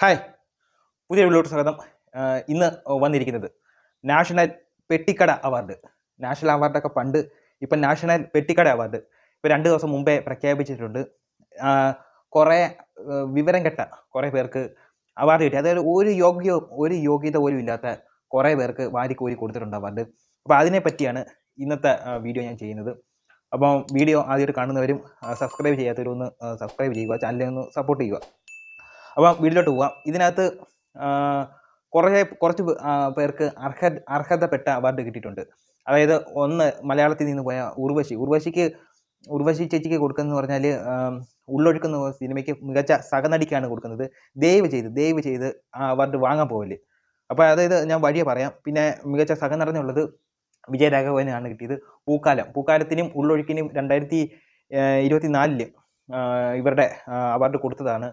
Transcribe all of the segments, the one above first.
Hi പുതിയ വീട്ടിലോട്ട് സ്വാഗതം. ഇന്ന് വന്നിരിക്കുന്നത് നാഷണൽ പെട്ടിക്കട അവാർഡ്. നാഷണൽ അവാർഡൊക്കെ പണ്ട് ഇപ്പം നാഷണൽ പെട്ടിക്കട അവാർഡ്. ഇപ്പം രണ്ട് ദിവസം മുമ്പേ പ്രഖ്യാപിച്ചിട്ടുണ്ട്. കുറേ വിവരം കെട്ട കുറേ പേർക്ക് അവാർഡ് കിട്ടി. അതായത് ഒരു യോഗ്യ ഒരു യോഗ്യത പോലും ഇല്ലാത്ത കുറേ പേർക്ക് വാരിക്കോരി കൊടുത്തിട്ടുണ്ട് അവാർഡ്. അപ്പോൾ അതിനെപ്പറ്റിയാണ് ഇന്നത്തെ വീഡിയോ ഞാൻ ചെയ്യുന്നത്. അപ്പോൾ വീഡിയോ ആദ്യമായിട്ട് കാണുന്നവരും സബ്സ്ക്രൈബ് ചെയ്യാത്തവരും ഒന്ന് സബ്സ്ക്രൈബ് ചെയ്യുക ചാനലിനെ ഒന്ന് സപ്പോർട്ട് ചെയ്യുക. അപ്പം വീട്ടിലോട്ട് പോവാം. ഇതിനകത്ത് കുറേ കുറച്ച് പേർക്ക് അർഹ അർഹതപ്പെട്ട അവാർഡ് കിട്ടിയിട്ടുണ്ട്. അതായത് ഒന്ന് മലയാളത്തിൽ നിന്ന് പോയ ഉർവശി. ഉർവശിക്ക് ഉർവശി ചേച്ചിക്ക് കൊടുക്കുന്നത് പറഞ്ഞാൽ ഉള്ളൊഴുക്കുന്ന സിനിമയ്ക്ക് മികച്ച സഹനടിക്കാണ് കൊടുക്കുന്നത്. ദയവ് ചെയ്ത് ദയവ് ചെയ്ത് ആ അവാർഡ് വാങ്ങാൻ പോവൽ. അപ്പോൾ അതായത് ഞാൻ വഴിയെ പറയാം. പിന്നെ മികച്ച സഹനടനുള്ളത് വിജയരാഘവനാണ് കിട്ടിയത്. പൂക്കാലം. പൂക്കാലത്തിനും ഉള്ളൊഴുക്കിനും രണ്ടായിരത്തി ഇരുപത്തി നാലിൽ ഇവരുടെ അവാർഡ് കൊടുത്തതാണ്.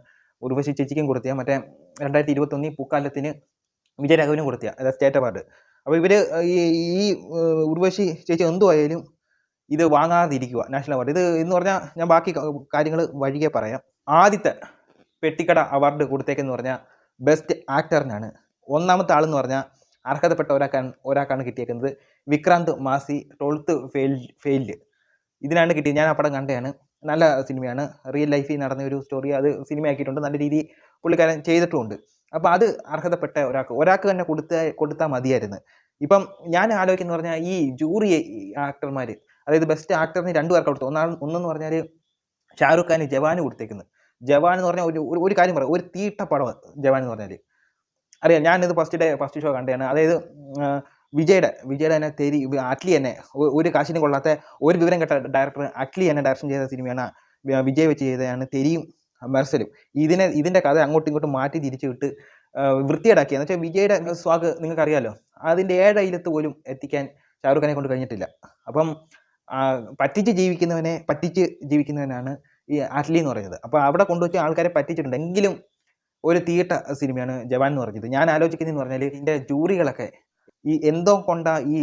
ഉർവശി ചേച്ചിക്കും കൊടുത്തിയ മറ്റേ രണ്ടായിരത്തി ഇരുപത്തൊന്നിൽ പൂക്കാലത്തിന് വിജയരാഘവനും കൊടുത്തിയ. അതായത് സ്റ്റേറ്റ് അവാർഡ് അപ്പോൾ ഇവർ ഈ ഈ ഉർവശി ചേച്ചി എന്തുമായാലും ഇത് വാങ്ങാതിരിക്കുക നാഷണൽ അവാർഡ് ഇത് എന്ന് പറഞ്ഞാൽ ഞാൻ ബാക്കി കാര്യങ്ങൾ വഴിയെ പറയാം. ആദ്യത്തെ പെട്ടിക്കട അവാർഡ് കൊടുത്തേക്കെന്ന് പറഞ്ഞാൽ ബെസ്റ്റ് ആക്ടറിനാണ് ഒന്നാമത്തെ ആളെന്ന് പറഞ്ഞാൽ അർഹതപ്പെട്ട ഒരാൾക്കാണ് ഒരാൾക്കാണ് കിട്ടിയേക്കുന്നത് Vikrant Massey twelfth fail failed ഇതിനാണ് കിട്ടിയത്. ഞാൻ ആ പടം കണ്ടതാണ്. നല്ല സിനിമയാണ്. റിയൽ ലൈഫിൽ നടന്ന ഒരു സ്റ്റോറി അത് സിനിമയാക്കിയിട്ടുണ്ട്. നല്ല രീതിയിൽ പുള്ളിക്കാരൻ ചെയ്തിട്ടുമുണ്ട് അപ്പോൾ അത് അർഹതപ്പെട്ട ഒരാൾക്ക് ഒരാൾക്ക് തന്നെ കൊടുത്ത കൊടുത്താൽ മതിയായിരുന്നു. ഇപ്പം ഞാൻ ആലോചിക്കുന്ന പറഞ്ഞാൽ ഈ ജൂറി ആക്ടർമാർ അതായത് ബെസ്റ്റ് ആക്ടറിന് രണ്ടു പേർക്ക് കൊടുത്തു. ഒന്നാൾ ഒന്നെന്ന് പറഞ്ഞാൽ ഷാറുഖ് ഖാന് ജവാന് കൊടുത്തേക്കുന്നത് ജവാൻ എന്ന് പറഞ്ഞാൽ ഒരു ഒരു- കാര്യം പറയാം. ഒരു തീട്ട പടം ജവാൻ എന്ന് പറഞ്ഞാൽ അറിയാം ഞാനിത് ഫസ്റ്റ് ഡേ ഫസ്റ്റ് ഷോ കണ്ടതാണ്. അതായത് വിജയുടെ വിജയുടെ തന്നെ തെരി അറ്റ്ലി തന്നെ ഒരു കാശിനും കൊള്ളാത്ത ഒരു വിവരം കേട്ട ഡയറക്ടർ അറ്റ്ലി തന്നെ ഡയറക്ഷൻ ചെയ്ത സിനിമയാണ് വിജയ് വെച്ച് ചെയ്തതാണ് തെരിയും മെർസലും. ഇതിനെ ഇതിന്റെ കഥ അങ്ങോട്ടും ഇങ്ങോട്ടും മാറ്റി തിരിച്ചു വിട്ട് വൃത്തിയേടാക്കിയത് എന്ന് വെച്ചാൽ വിജയുടെ സ്വാഗ് നിങ്ങൾക്കറിയാലോ അതിന്റെ ഏഴയിലത്ത് പോലും എത്തിക്കാൻ ഷാറുഖ് ഖാനെ കൊണ്ട് കഴിഞ്ഞിട്ടില്ല. അപ്പം പറ്റിച്ച് ജീവിക്കുന്നവനെ പറ്റിച്ച് ജീവിക്കുന്നവനാണ് ഈ അറ്റ്ലി എന്ന് പറയുന്നത്. അപ്പോൾ അവിടെ കൊണ്ടുവച്ച് ആൾക്കാരെ പറ്റിച്ചിട്ടുണ്ട്. എങ്കിലും ഒരു തീട്ട സിനിമയാണ് ജവാൻ എന്ന് പറഞ്ഞത്. ഞാൻ ആലോചിക്കുന്നതെന്ന് പറഞ്ഞാൽ ഇതിന്റെ ജൂറികളൊക്കെ ഈ എന്തോ കൊണ്ടാ ഈ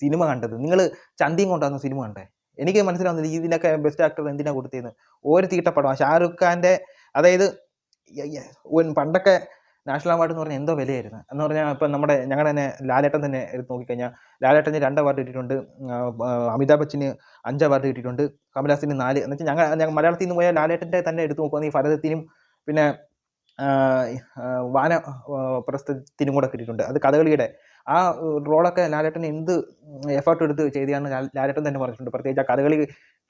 സിനിമ കണ്ടത്? നിങ്ങൾ ചന്തിയും കൊണ്ടാണ് സിനിമ കണ്ടേ? എനിക്ക് മനസ്സിലാവുന്നില്ല ഇതിനൊക്കെ ബെസ്റ്റ് ആക്ടർ എന്തിനാ കൊടുത്തതെന്ന് ഒരു തീട്ട പടം ഷാറുഖ് ഖാന്റെ അതായത് പണ്ടൊക്കെ നാഷണൽ അവാർഡ് എന്ന് പറഞ്ഞാൽ എന്തോ വിലയായിരുന്നു. എന്ന് പറഞ്ഞാൽ ഇപ്പം നമ്മുടെ ഞങ്ങളുടെ തന്നെ ലാലേട്ടൻ തന്നെ എടുത്ത് നോക്കിക്കഴിഞ്ഞാൽ ലാലേട്ടന് രണ്ട് അവാർഡ് കിട്ടിയിട്ടുണ്ട്. അമിതാഭ് ബച്ചന് അഞ്ച് അവാർഡ് കിട്ടിയിട്ടുണ്ട്. കമലഹാസിന് നാല്. എന്ന് വെച്ചാൽ ഞങ്ങൾ ഞങ്ങൾ മലയാളത്തിൽ നിന്ന് പോയാൽ ലാലേട്ടന്റെ തന്നെ എടുത്ത് നോക്കുകയാണെങ്കിൽ ഭരതത്തിനും പിന്നെ വാന പ്രസ്ഥത്തിനും കൂടെ കിട്ടിയിട്ടുണ്ട്. അത് കഥകളിയുടെ ആ റോളൊക്കെ ലാലേട്ടൻ എന്ത് എഫേർട്ട് എടുത്ത് ചെയ്തെയാണ് ലാലേട്ടൻ തന്നെ പറഞ്ഞിട്ടുണ്ട്. പ്രത്യേകിച്ച് ആ കഥകളി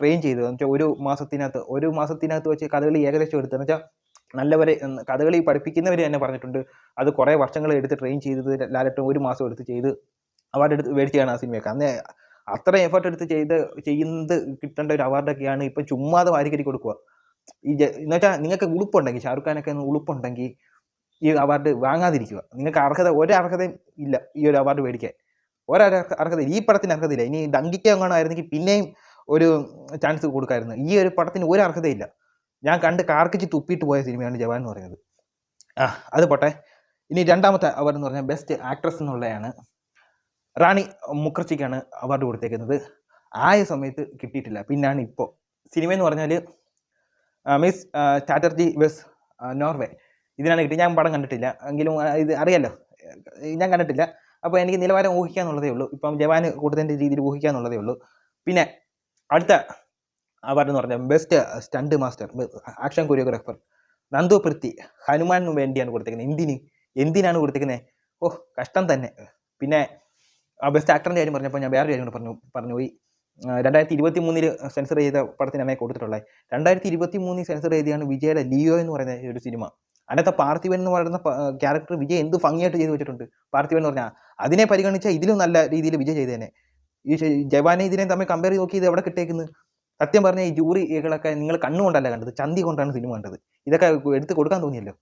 ട്രെയിൻ ചെയ്തത്. എന്ന് വെച്ചാൽ ഒരു മാസത്തിനകത്ത് ഒരു മാസത്തിനകത്ത് വെച്ച് കഥകളി ഏകദേശം എടുത്തത്. എന്ന് വെച്ചാൽ നല്ലവരെ കഥകളി പഠിപ്പിക്കുന്നവർ തന്നെ പറഞ്ഞിട്ടുണ്ട്. അത് കുറേ വർഷങ്ങൾ എടുത്ത് ട്രെയിൻ ചെയ്തത് ലാലേട്ടൻ ഒരു മാസം എടുത്ത് ചെയ്ത് അവാർഡ് എടുത്ത് മേടിച്ചാണ് ആ സിനിമയൊക്കെ അന്ന് അത്ര എഫേർട്ട് എടുത്ത് ചെയ്ത് ചെയ്യുന്നത് കിട്ടേണ്ട ഒരു അവാർഡൊക്കെയാണ് ഇപ്പം ചുമ്മാതെ വാരിക്കരി കൊടുക്കുക ഈ എന്ന് വെച്ചാൽ നിങ്ങൾക്ക് ഉളുപ്പുണ്ടെങ്കിൽ ഷാറുഖ് ഖാനൊക്കെ ഉളുപ്പുണ്ടെങ്കിൽ ഈ അവാർഡ് വാങ്ങാതിരിക്കുക. നിങ്ങൾക്ക് അർഹത ഒരു അർഹതയും ഇല്ല ഈ ഒരു അവാർഡ് മേടിക്കാൻ. ഒരു അർഹ- അർഹത ഈ പടത്തിന് അർഹതയില്ല ഇനി ഡങ്കിക്ക് എങ്ങാണോ പിന്നെയും ഒരു ചാൻസ് കൊടുക്കായിരുന്നു. ഈ ഒരു പടത്തിന് ഒരു അർഹതയില്ല. ഞാൻ കണ്ട് കാർക്കിച്ച് തുപ്പിയിട്ട് പോയ സിനിമയാണ് ജവാൻ എന്ന് പറയുന്നത്. ആ അത് പോട്ടെ. ഇനി രണ്ടാമത്തെ അവാർഡ് എന്ന് പറഞ്ഞാൽ ബെസ്റ്റ് ആക്ട്രസ് എന്നുള്ളതാണ് റാണി മുഖർജിക്കാണ് അവാർഡ് കൊടുത്തേക്കുന്നത്. ആയ സമയത്ത് കിട്ടിയിട്ടില്ല. പിന്നാണ് ഇപ്പോൾ സിനിമ എന്ന് പറഞ്ഞാൽ മിസ് ചാറ്റർജി വെസ് നോർവേ. ഇതിനാണ് കിട്ടി ഞാൻ പടം കണ്ടിട്ടില്ല. എങ്കിലും ഇത് അറിയാലോ. ഞാൻ കണ്ടിട്ടില്ല. അപ്പോൾ എനിക്ക് നിലവാരം ഊഹിക്കാന്നുള്ളതേ ഉള്ളൂ. ഇപ്പം ജവാൻ കൂടുതലിന്റെ രീതിയിൽ ഊഹിക്കാന്നുള്ളതേ ഉള്ളൂ. പിന്നെ അടുത്ത അവാർഡ് എന്ന് പറഞ്ഞാൽ best stunt master action choreographer Nandu Prithvi ഹനുമാനു വേണ്ടിയാണ് കൊടുത്തേക്കുന്നത്. എന്തിന്? എന്തിനാണ് കൊടുത്തേക്കുന്നത്? ഓ കഷ്ടം തന്നെ. പിന്നെ ആ ബെസ്റ്റ് ആക്ടറിന്റെ കാര്യം പറഞ്ഞപ്പോൾ ഞാൻ വേറെ കാര്യം കൂടെ പറഞ്ഞു പറഞ്ഞു പോയി. ആ, രണ്ടായിരത്തി ഇരുപത്തി മൂന്നിൽ സെൻസർ ചെയ്ത പടത്തിനാണ് കൊടുത്തിട്ടുള്ളത്. രണ്ടായിരത്തി ഇരുപത്തി മൂന്നിൽ സെൻസർ ചെയ്തതാണ് വിജയയുടെ ലിയോ എന്ന് പറയുന്ന ഒരു സിനിമ അതിനകത്ത് പാർത്ഥിവൻ എന്ന് പറയുന്ന ക്യാരക്ടർ വിജയ് എന്ത് ഭംഗിയായിട്ട് ചെയ്തു വെച്ചിട്ടുണ്ട്. പാർത്ഥിവൻ എന്ന് പറഞ്ഞാൽ അതിനെ പരിഗണിച്ചാൽ ഇതിലും നല്ല രീതിയിൽ വിജയ് ചെയ്തേനെ. ഈ ജവാനെ ഇതിനെ തമ്മിൽ കമ്പയർ നോക്കി ഇത് എവിടെ കിട്ടേക്കുന്നത് സത്യം പറഞ്ഞാൽ ഈ ജൂറികളൊക്കെ നിങ്ങൾ കണ്ണുകൊണ്ടല്ല കണ്ടത് ചന്തി കൊണ്ടാണ് സിനിമ കണ്ടത്. ഇതൊക്കെ എടുത്ത് കൊടുക്കാൻ തോന്നിയല്ലോ.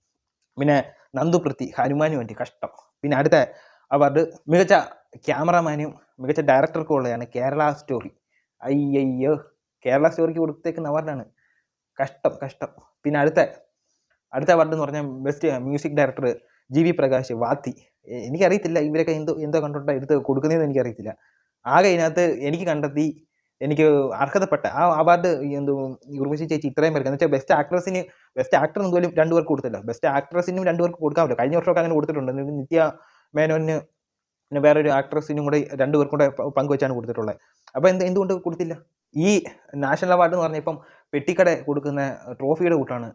പിന്നെ നന്ദു പൃഥ്വി ഹനുമാന് വേണ്ടി കഷ്ടം. പിന്നെ അടുത്ത അവാർഡ് മികച്ച ക്യാമറാമാനും മികച്ച ഡയറക്ടർക്കും ഉള്ളതാണ് കേരള സ്റ്റോറി. അയ്യയ്യോ കേരള സ്റ്റോറിക്ക് കൊടുത്തേക്കുന്ന അവാർഡാണ്. കഷ്ടം കഷ്ടം. പിന്നെ അടുത്ത അടുത്ത അവാർഡ് എന്ന് പറഞ്ഞാൽ best music director G V Prakash Vaathi. എനിക്കറിയത്തില്ല ഇവരൊക്കെ എന്തോ എന്തോ കണ്ടോണ്ടാ എടുത്ത് കൊടുക്കുന്നതെന്ന് എനിക്കറിയത്തില്ല. ആകെ ഇതിനകത്ത് എനിക്ക് കണ്ടെത്തി എനിക്ക് അർഹതപ്പെട്ട ആ അവാർഡ് എന്തോ ഉർവശി ചേച്ചി ഇത്രയും പേർക്ക് എന്ന് വെച്ചാൽ ബെസ്റ്റ് ആക്ട്രസിന് ബെസ്റ്റ് ആക്ടർ എന്തുപോലും രണ്ടു പേർക്ക് കൊടുത്തില്ല. ബെസ്റ്റ് ആക്ട്രസിനും രണ്ടു പേർക്ക് കൊടുക്കാമല്ലോ കഴിഞ്ഞ വർഷമൊക്കെ അങ്ങനെ കൊടുത്തിട്ടുണ്ട്. നിത്യ മേനോന് പിന്നെ വേറൊരു ആക്ട്രസിനും കൂടെ രണ്ടു പേർക്കും കൂടെ പങ്കുവെച്ചാണ് കൊടുത്തിട്ടുള്ളത്. അപ്പോൾ എന്ത് എന്തുകൊണ്ട് കൊടുത്തില്ല? ഈ നാഷണൽ അവാർഡ് എന്ന് പറഞ്ഞാൽ ഇപ്പം പെട്ടിക്കട കൊടുക്കുന്ന ട്രോഫിയുടെ കൂട്ടാണ്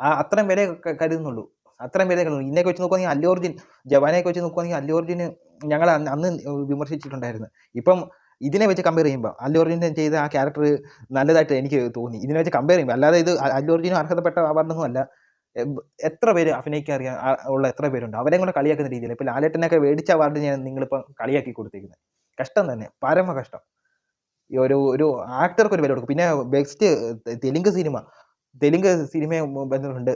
ആ അത്രയും ക- കരുതുന്നുള്ളൂ. അത്രയും വില കരുതുന്നു ഇന്നെ വെച്ച് നോക്കുവാണെങ്കിൽ അല്ലു അർജുൻ ജവാനെയൊക്കെ വെച്ച് നോക്കുവാണെങ്കിൽ അല്ലു ഞങ്ങൾ അന്ന് വിമർശിച്ചിട്ടുണ്ടായിരുന്നു. ഇപ്പം ഇതിനെ വെച്ച് കമ്പയർ ചെയ്യുമ്പോൾ അല്ലു ചെയ്ത ആ ക്യാരക്ടർ നല്ലതായിട്ട് എനിക്ക് തോന്നി. ഇതിനെ വെച്ച് കമ്പയർ ചെയ്യുമ്പോൾ അല്ലാതെ ഇത് അല്ലു അർഹതപ്പെട്ട അവാർഡൊന്നും അല്ല. എത്ര പേര് അഭിനയിക്കാൻ അറിയാൻ ഉള്ള എത്ര പേരുണ്ട്? അവരെയും കൂടെ കളിയാക്കുന്ന രീതിയിൽ. ഇപ്പം ലാലേട്ടനൊക്കെ മേടിച്ച അവാർഡ് ഞാൻ നിങ്ങളിപ്പോൾ കളിയാക്കി കൊടുത്തിരിക്കുന്നത് കഷ്ടം തന്നെ. പരമ കഷ്ടം. ഈ ഒരു ഒരു ആക്ടർക്ക് ഒരു വില കൊടുക്കും. പിന്നെ ബെസ്റ്റ് തെലുങ്ക് സിനിമ തെലുങ്ക് സിനിമയെ ബന്ധമുണ്ട്.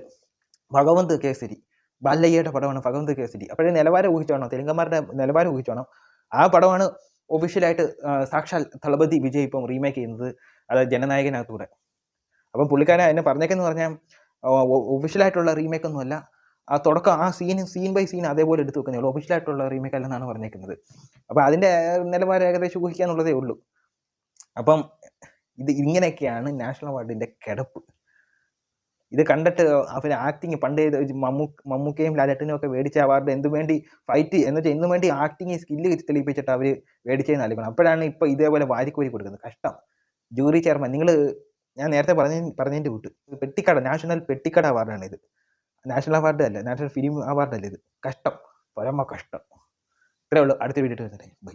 ഭഗവന്ത് കേസരി. ബാലയ്യയുടെ പടമാണ് ഭഗവന്ത് കേസരി. അപ്പോഴേ നിലവാരം ഊഹിച്ചോണം തെലുങ്കന്മാരുടെ നിലവാരം ഊഹിച്ചോണം ആ പടമാണ് ഒഫീഷ്യലായിട്ട് സാക്ഷാൽ തളപതി വിജയ് ഇപ്പം റീമേക്ക് ചെയ്യുന്നത്. അത് ജനനായകനകത്തൂടെ. അപ്പം പുള്ളിക്കാരൻ എന്നെ പറഞ്ഞേക്കെന്ന് പറഞ്ഞാൽ ഒഫീഷ്യലായിട്ടുള്ള റീമേക്ക് ഒന്നുമല്ല ആ തുടക്കം ആ സീൻ സീൻ ബൈ സീൻ അതേപോലെ എടുത്തു വെക്കുന്നേ ഉള്ളൂ. ഒഫീഷ്യലായിട്ടുള്ള റീമേക്ക് അല്ലെന്നാണ് പറഞ്ഞേക്കുന്നത്. അപ്പോൾ അതിന്റെ നിലവാരം ഏകദേശം ഊഹിക്കാന്നുള്ളതേ ഉള്ളൂ. അപ്പം ഇത് ഇങ്ങനെയൊക്കെയാണ് നാഷണൽ അവാർഡിന്റെ കിടപ്പ്. ഇത് കണ്ടിട്ട് അവന് ആക്ടിങ് പണ്ട് മമ്മൂക്കയും ലാലേട്ടനും ഒക്കെ മേടിച്ച അവാർഡ് എന്തു വേണ്ടി ഫൈറ്റ് എന്ന് വെച്ചാൽ എന്തു വേണ്ടി ആക്ടിങ് സ്കില്ല് തെളിയിപ്പിച്ചിട്ട് അവർ മേടിച്ചേ നൽകണം അപ്പോഴാണ് ഇപ്പോൾ ഇതേപോലെ വാരിക്കോരി കൊടുക്കുന്നത്. കഷ്ടം. ജൂറി ചെയർമാൻ നിങ്ങൾ ഞാൻ നേരത്തെ പറഞ്ഞ പറഞ്ഞതിന്റെ കൂട്ട് പെട്ടിക്കട നാഷണൽ പെട്ടിക്കട അവാർഡാണ് ഇത്. നാഷണൽ അവാർഡ് അല്ല നാഷണൽ ഫിലിം അവാർഡ് അല്ല ഇത്. കഷ്ടം. പരമ കഷ്ടം. ഇത്രേ ഉള്ളൂ. അടുത്ത വീഡിയോ ബൈ